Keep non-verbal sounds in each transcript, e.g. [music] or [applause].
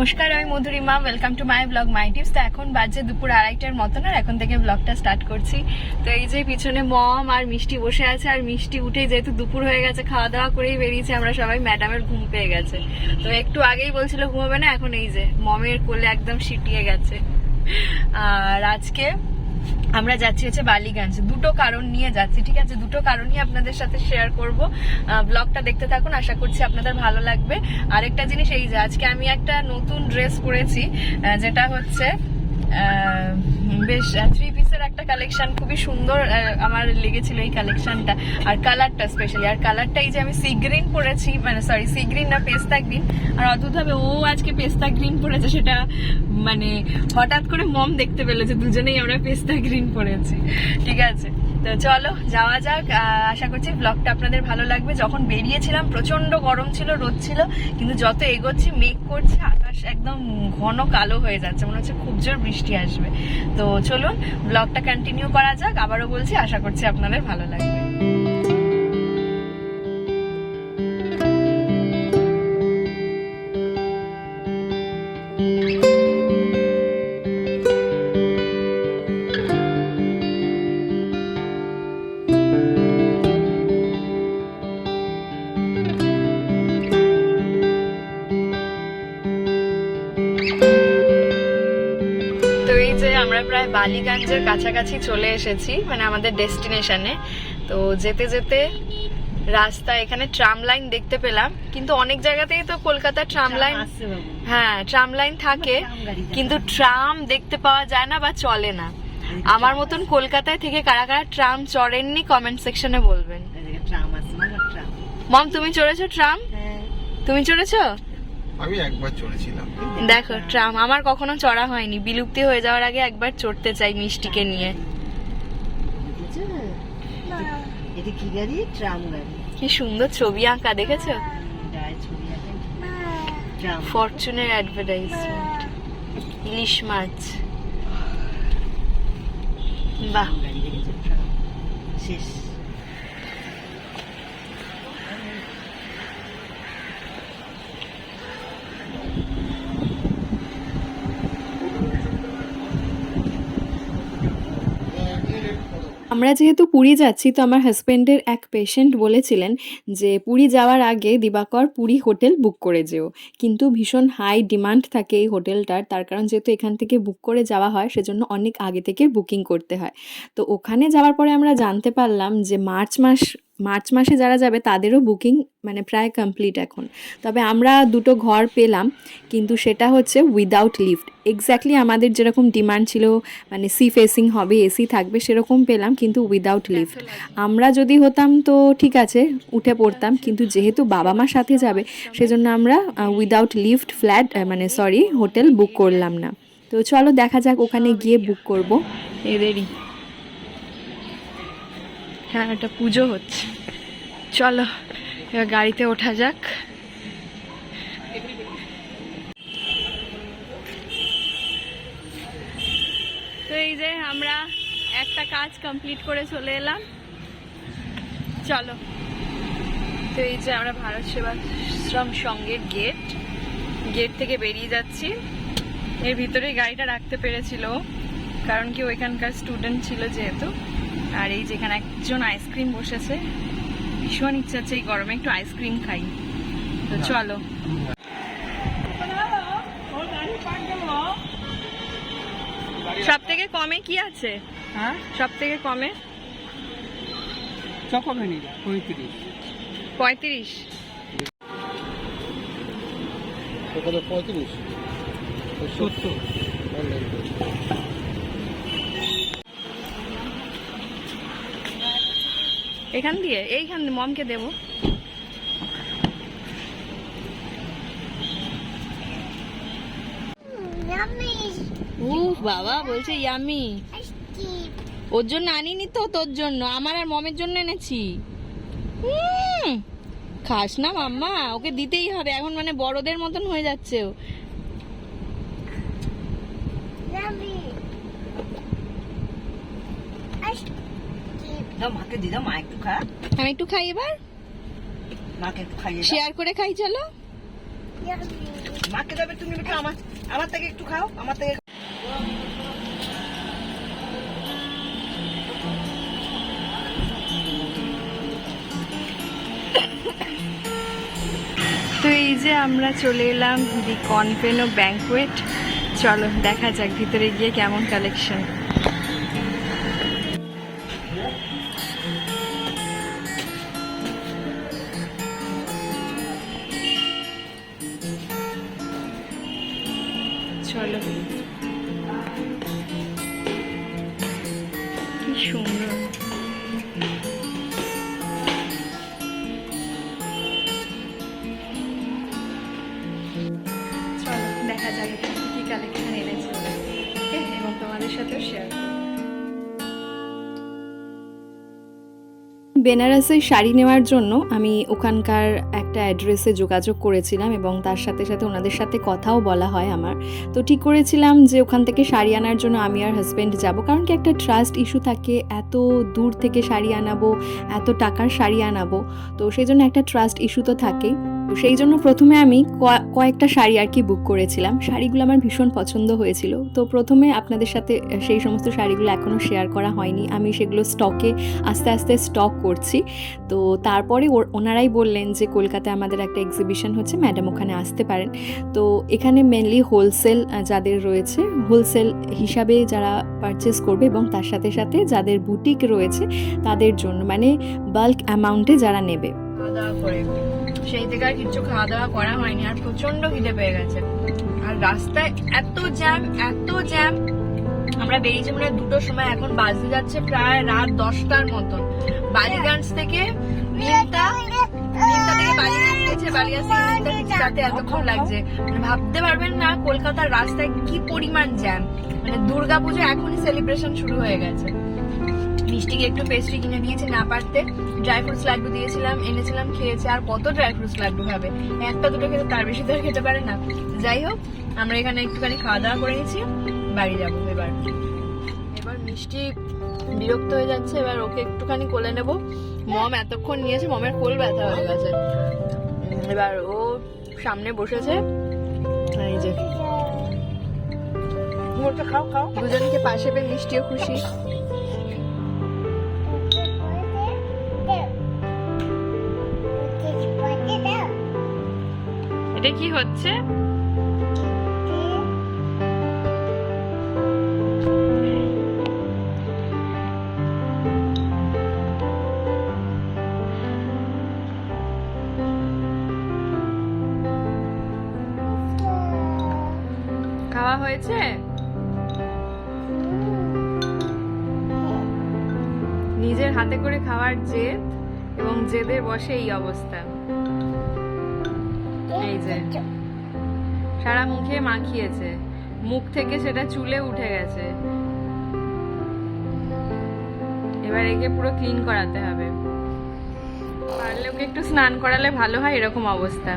নমস্কার, আমি Madhurima. Welcome to my blog my tips তো এখন বাজে দুপুর আড়াইটার মতন আর এখন থেকে ব্লগটা স্টার্ট করছি। তো এই যে পিছনে মম আর মিষ্টি বসে আছে আর মিষ্টি উঠে যেহেতু দুপুর হয়ে গেছে খাওয়া দাওয়া করেই বেরিয়েছে, আমরা সবাই ম্যাডামের ঘুম পেয়ে গেছে। তো একটু আগেই বলছিল ঘুমাবে না, এখন এই যে মমের কোলে একদম সিটিয়ে গেছে। আর আজকে আমরা যাচ্ছি হচ্ছে বালিগঞ্জ। দুটো কারণ নিয়ে যাচ্ছি, ঠিক আছে? দুটো কারণই আপনাদের সাথে শেয়ার করব। ব্লগটা দেখতে থাকুন, আশা করছি আপনাদের ভালো লাগবে। আরেকটা জিনিস এই যে, আজকে আমি একটা নতুন ড্রেস পরেছি যেটা হচ্ছে বেশ থ্রি পিসের একটা কালেকশন খুবই সুন্দর আমার লেগেছিল এই কালেকশনটা আর কালারটা স্পেশালি আর কালারটা এই যে আমি সি গ্রিন পরেছি মানে সরি সি গ্রিন না পেস্তা গ্রিন আর অদ্ভুতভাবে ও আজকে পেস্তা গ্রিন পরেছে, সেটা মানে হঠাৎ করে মম দেখতে পেল যে দুজনেই আমরা পেস্তা গ্রিন পরেছি। ঠিক আছে? তো চলো, যাওয়া যাক। আশা করছি ব্লগটা আপনাদের ভালো লাগবে। যখন বেরিয়েছিলাম প্রচণ্ড গরম ছিল, রোদ ছিল, কিন্তু যত এগোচ্ছি, মেঘ করছে, আকাশ একদম ঘন কালো হয়ে যাচ্ছে। মনে হচ্ছে খুব জোর বৃষ্টি আসবে। তো চলুন ব্লগটা কন্টিনিউ করা যাক। আবারও বলছি, আশা করছি আপনাদের ভালো লাগবে। আমরা প্রায় বালিগঞ্জের কাছাকাছি চলে এসেছি মানে আমাদের ডেস্টিনেশনে। তো যেতে যেতে রাস্তা এখানে ট্রাম লাইন দেখতে পেলাম কিন্তু অনেক জায়গাতেই তো কলকাতার ট্রাম লাইন হ্যাঁ ট্রাম লাইন [laughs] থাকে কিন্তু ট্রাম দেখতে পাওয়া যায় না বা চলে না। আমার মতন কলকাতায় থেকে কারা কারা ট্রাম চড়েননি কমেন্ট সেকশনে বলবেন। ট্রাম আছে না ট্রাম মম তুমি চড়েছো ট্রাম হ্যাঁ। তুমি চড়েছো? আমি একবার চড়েছিলাম। দেখো ট্রাম আমার কখনো চড়া হয়নি। বিলুপ্তি হয়ে যাওয়ার আগে একবার চড়তে চাই মিষ্টিকে নিয়ে। এটা কি গাড়ি? ট্রাম গাড়ি। কি সুন্দর ছবি আঁকা দেখেছ? ফরচুনের অ্যাডভার্টাইজমেন্ট ইলিশ মাছ বাহ। শেষ। আমরা যেহেতু পুরী যাচ্ছি, তো আমার হাজব্যান্ডের এক পেশেন্ট বলেছিলেন যে, পুরী যাওয়ার আগে দিবাকর পুরী হোটেল বুক করে যেও। কিন্তু ভীষণ হাই ডিমান্ড থাকে এই হোটেলটার। তার কারণ যেহেতু এখান থেকে বুক করে যাওয়া হয়, সেজন্য অনেক আগে থেকে বুকিং করতে হয়। তো ওখানে যাওয়ার পরে আমরা জানতে পারলাম যে, মার্চ মাস মার্চ মাসে যারা যাবে তাদেরও বুকিং মানে প্রায় কমপ্লিট এখন। তবে আমরা দুটো ঘর পেলাম কিন্তু সেটা হচ্ছে উইদাউট লিফট এক্স্যাক্টলি আমাদের যেরকম ডিমান্ড ছিল মানে সি ফেসিং হবে এসি থাকবে সেরকম পেলাম কিন্তু উইদাউট লিফট আমরা যদি হতাম তো ঠিক আছে উঠে পড়তাম কিন্তু যেহেতু বাবা মার সাথে যাবে সেজন্য আমরা উইদাউট লিফট ফ্ল্যাট মানে সরি হোটেল বুক করলাম না। তো চলো দেখা যাক ওখানে গিয়ে বুক করব। এদেরই হ্যাঁ এটা পুজো হচ্ছে। চলো, এবার গাড়িতে ওঠা যাক। তো এই যে আমরা একটা কাজ কমপ্লিট করে চলে এলাম। চলো। তো এই যে আমরা ভারত সেবাশ্রম সঙ্গের গেট। গেট থেকে বেরিয়ে যাচ্ছি। এর ভিতরে গাড়িটা রাখতে পেরেছিল কারণ কি ওইখানকার স্টুডেন্ট ছিল যেহেতু। আর এই যেখানে একজন আইসক্রিম বসেছে। ভীষণ ইচ্ছা হচ্ছে এই গরমে একটু আইসক্রিম খাই। তো চলো। সব থেকে কমে কি আছে? হ্যাঁ? সব থেকে কমে চকো ভ্যানিলা পঁয়ত্রিশ। পঁয়ত্রিশ। পঁয়ত্রিশ। সত্তর। এখান দিয়ে এইখান মমকে দেবো। বাবা বলছে ইয়ামি ওর জন্য আনিনি তো তোর জন্য আমার আর মমের জন্য এনেছি। খাস না মাম্মা ওকে দিতেই হবে এখন মানে বড়দের মতন হয়ে যাচ্ছে ও। দাও মাকে দি দাও মা একটু খা। আমি একটু খাই এবার? মাকে একটু খাইয়ে শেয়ার করে খাই চলো। মাকে দেবে তুমি একটু আমার আমার থেকে একটু খাও আমার থেকে তো এই যে আমরা চলে এলাম দি কনভেনো ব্যাঙ্কোয়েট। চলো দেখা যাক ভিতরে গিয়ে কেমন কালেকশন বেনারসের শাড়ি নেওয়ার জন্য আমি ওখানকার একটা অ্যাড্রেসে যোগাযোগ করেছিলাম এবং তার সাথে সাথে ওনাদের সাথে কথাও বলা হয় আমার। তো ঠিক করেছিলাম যে ওখান থেকে শাড়ি আনার জন্য আমি আর হাজব্যান্ড যাব, কারণ কি একটা ট্রাস্ট ইস্যু থাকে, এত দূর থেকে শাড়ি আনাবো, এত টাকার শাড়ি আনাবো, তো সেই জন্য একটা ট্রাস্ট ইস্যু তো থাকেই। তো সেই জন্য প্রথমে আমি কয়েকটা শাড়ি আর কি বুক করেছিলাম। শাড়িগুলো আমার ভীষণ পছন্দ হয়েছিল। তো প্রথমে আপনাদের সাথে সেই সমস্ত শাড়িগুলো এখনও শেয়ার করা হয়নি। আমি সেগুলো স্টকে আস্তে আস্তে স্টক করছি। তো তারপরে ওনারাই বললেন যে কলকাতায় আমাদের একটা এক্সিবিশন হচ্ছে ম্যাডাম ওখানে আসতে পারেন। তো এখানে মেনলি হোলসেল যাদের রয়েছে হোলসেল হিসাবে যারা পারচেস করবে এবং তার সাথে সাথে যাদের বুটিক রয়েছে, তাদের জন্য মানে বাল্ক অ্যামাউন্টে যারা নেবে। সেই থেকে আর কিচ্ছু খাওয়া দাওয়া করা হয়নি, আর প্রচণ্ড খিদে পেয়ে গেছে। আর রাস্তায় এত জ্যাম এত জ্যাম আমরা বেরিয়েছি মানে দুটোর সময়, এখন বাজে যাচ্ছে প্রায় রাত দশটার মতন। বালিগঞ্জ থেকে থেকে বালিগঞ্জ থেকে এতক্ষণ লাগছে। মানে ভাবতে পারবেন না কলকাতার রাস্তায় কি পরিমাণ জ্যাম মানে দুর্গাপুজো এখনই সেলিব্রেশন শুরু হয়ে গেছে। মিষ্টিকে একটু পেস্ট্রি কিনে দিয়েছি না পারতে। ড্রাই ফ্রুটস লাড্ডু দিয়েছিলাম এনেছিলাম খেয়েছে। আর কত ড্রাই ফ্রুটস লাড্ডু খাবে একটা দুটো খেতে তার বেশি তো আর খেতে পারে না। যাই হোক আমরা এখানে একটুখানি খাওয়া দাওয়া করে নিয়েছি বাড়ি যাব এবার। এবার মিষ্টি বিরক্ত হয়ে যাচ্ছে এবার ওকে একটুখানি কোলে নেব। মম এতক্ষণ নিয়েছে মমের কোল ব্যথা হয়ে গেছে। এবার ও সামনে বসেছে। এই যে। খাও খাও। দুজনকে পাশে পেয়ে মিষ্টিও খুশি। এটা কি হচ্ছে? খাওয়া হয়েছে? নিজের হাতে করে খাওয়ার জেদ এবং জেদের বসে এই অবস্থা। এই যে। সারা মুখে মাখিয়েছে। মুখ থেকে সেটা চুলে উঠে গেছে। এবার একে পুরো ক্লিন করাতে হবে। পারলে ওকে একটু স্নান করালে ভালো হয় এরকম অবস্থা।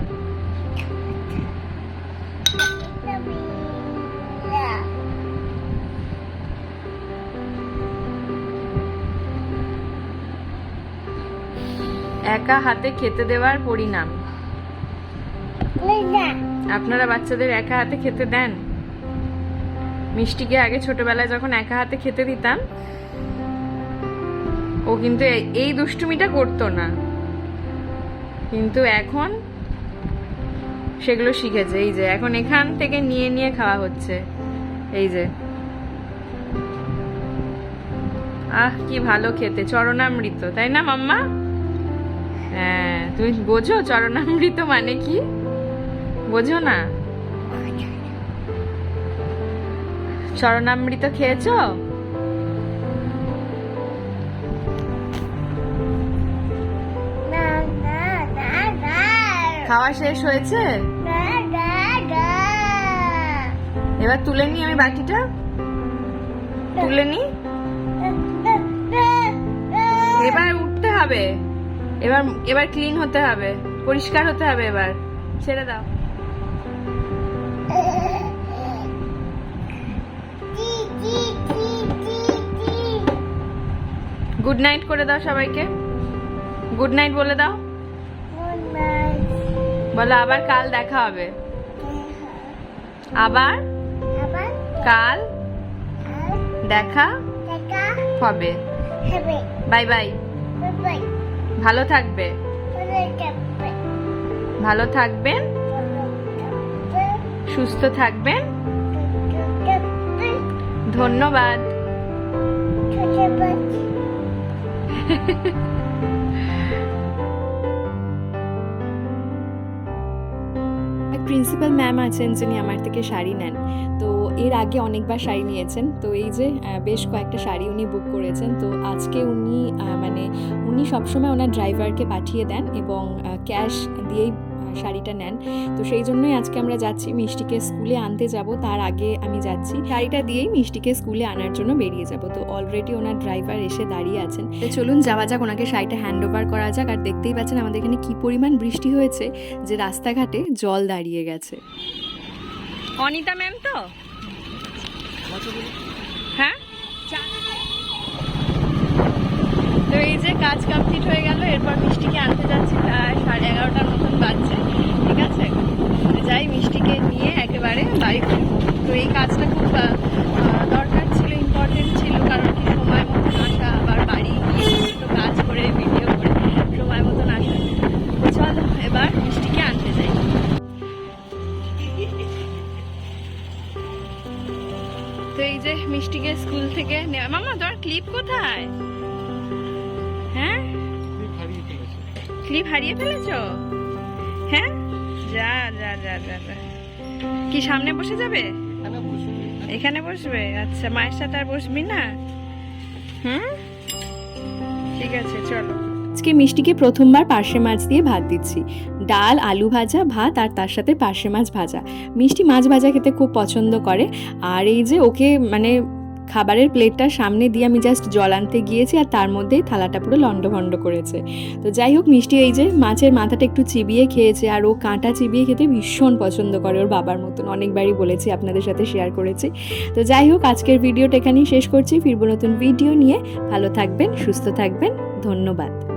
একা হাতে খেতে দেওয়ার পরিণাম। আপনারা বাচ্চাদের একা হাতে খেতে দেন? মিষ্টিকে আগে ছোটবেলায় যখন একা হাতে খেতে দিতাম, ও কিন্তু এই- দুষ্টুমিটা করতো না। কিন্তু এখন সেগুলো শিখেছে। এই যে, এখন এখান থেকে নিয়ে নিয়ে খাওয়া হচ্ছে। এই যে। আহ, কি ভালো খেতে। চরণামৃত, তাই না মাম্মা? হ্যাঁ তুমি বোঝো চরণামৃত মানে কি? বোঝো না। চরণামৃত খেয়েছো? খাওয়া শেষ হয়েছে? এবার তুলে নি আমি বাটিটা। তুলে নি। এবার উঠতে হবে। এবার এবার ক্লিন হতে হবে। পরিষ্কার হতে হবে এবার। ছেড়ে দাও। গুড নাইট করে দাও সবাইকে। গুড নাইট বলে দাও। বলো, আবার কাল দেখা হবে। আবার? কাল দেখা হবে। বাই বাই ভালো থাকবে। ভালো থাকবেন। সুস্থ থাকবেন। ধন্যবাদ। [laughs] প্রিন্সিপাল ম্যাম আছেন যিনি আমার থেকে শাড়ি নেন। তো এর আগে অনেকবার শাড়ি নিয়েছেন। তো এই যে বেশ কয়েকটা শাড়ি উনি বুক করেছেন। তো আজকে উনি মানে উনি সবসময় ওনার ড্রাইভারকে পাঠিয়ে দেন এবং ক্যাশ দিয়েই শাড়িটা নেন। তো সেই জন্যই আজকে আমরা যাচ্ছি মিষ্টিকে স্কুলে আনতে যাব। তার আগে আমি যাচ্ছি। শাড়িটা দিয়েই মিষ্টিকে স্কুলে আনার জন্য বেরিয়ে যাব। তো অলরেডি ওনার ড্রাইভার এসে দাঁড়িয়ে আছেন। চলুন, যাওয়া যাক, ওনাকে শাড়িটা হ্যান্ড ওভার করা যাক। আর দেখতেই পাচ্ছেন আমাদের এখানে কি পরিমাণ বৃষ্টি হয়েছে যে রাস্তাঘাটে জল দাঁড়িয়ে গেছে। অনিতা ম্যাম তো? হ্যাঁ তো এই যে কাজ কমপ্লিট হয়ে গেল, এরপর মিষ্টিকে আনতে যাচ্ছি প্রায় সাড়ে এগারোটার মতন বাজছে। ঠিক আছে? যাই মিষ্টিকে নিয়ে একেবারে বাড়ি ফিরবো। তো এই কাজটা খুব দরকার ছিল ইম্পর্টেন্ট ছিল, কারণ কি সময় মতন আসা, আবার বাড়ি গিয়ে তো কাজ করে ভিডিও করে, সময় মতন আসা। তো চলো, এবার মিষ্টিকে আনতে যাই। তো এই যে মিষ্টিকে স্কুল থেকে মামা তোমার ক্লিপ কোথায়? ক্লিপ হারিয়ে ফেলেছো? হ্যাঁ? যা যা যা যা যা। কি সামনে বসে যাবে? এখানে এখানে বসবে? আচ্ছা মায়ের সাথে আর বসবি না? হুম? ঠিক আছে চলো। আজকে মিষ্টিকে প্রথমবার পার্শে মাছ দিয়ে ভাত দিচ্ছি। ডাল আলু ভাজা ভাত আর তার সাথে পার্শে মাছ ভাজা। মিষ্টি মাছ ভাজা খেতে খুব পছন্দ করে। আর এই যে ওকে মানে খাবারের প্লেটটা সামনে দিয়ে আমি জাস্ট জল আনতে গিয়েছি আর তার মধ্যেই থালাটা পুরো লণ্ডভণ্ড করেছে। তো যাই হোক, মিষ্টি এই যে মাছের মাথাটা একটু চিবিয়ে খেয়েছে আর ও কাঁটা চিবিয়ে খেতে ভীষণ পছন্দ করে ওর বাবার মতন। অনেকবারই বলেছি আপনাদের সাথে শেয়ার করেছি। তো যাই হোক, আজকের ভিডিওটা এখানেই শেষ করছি। ফিরবো নতুন ভিডিও নিয়ে। ভালো থাকবেন, সুস্থ থাকবেন। ধন্যবাদ।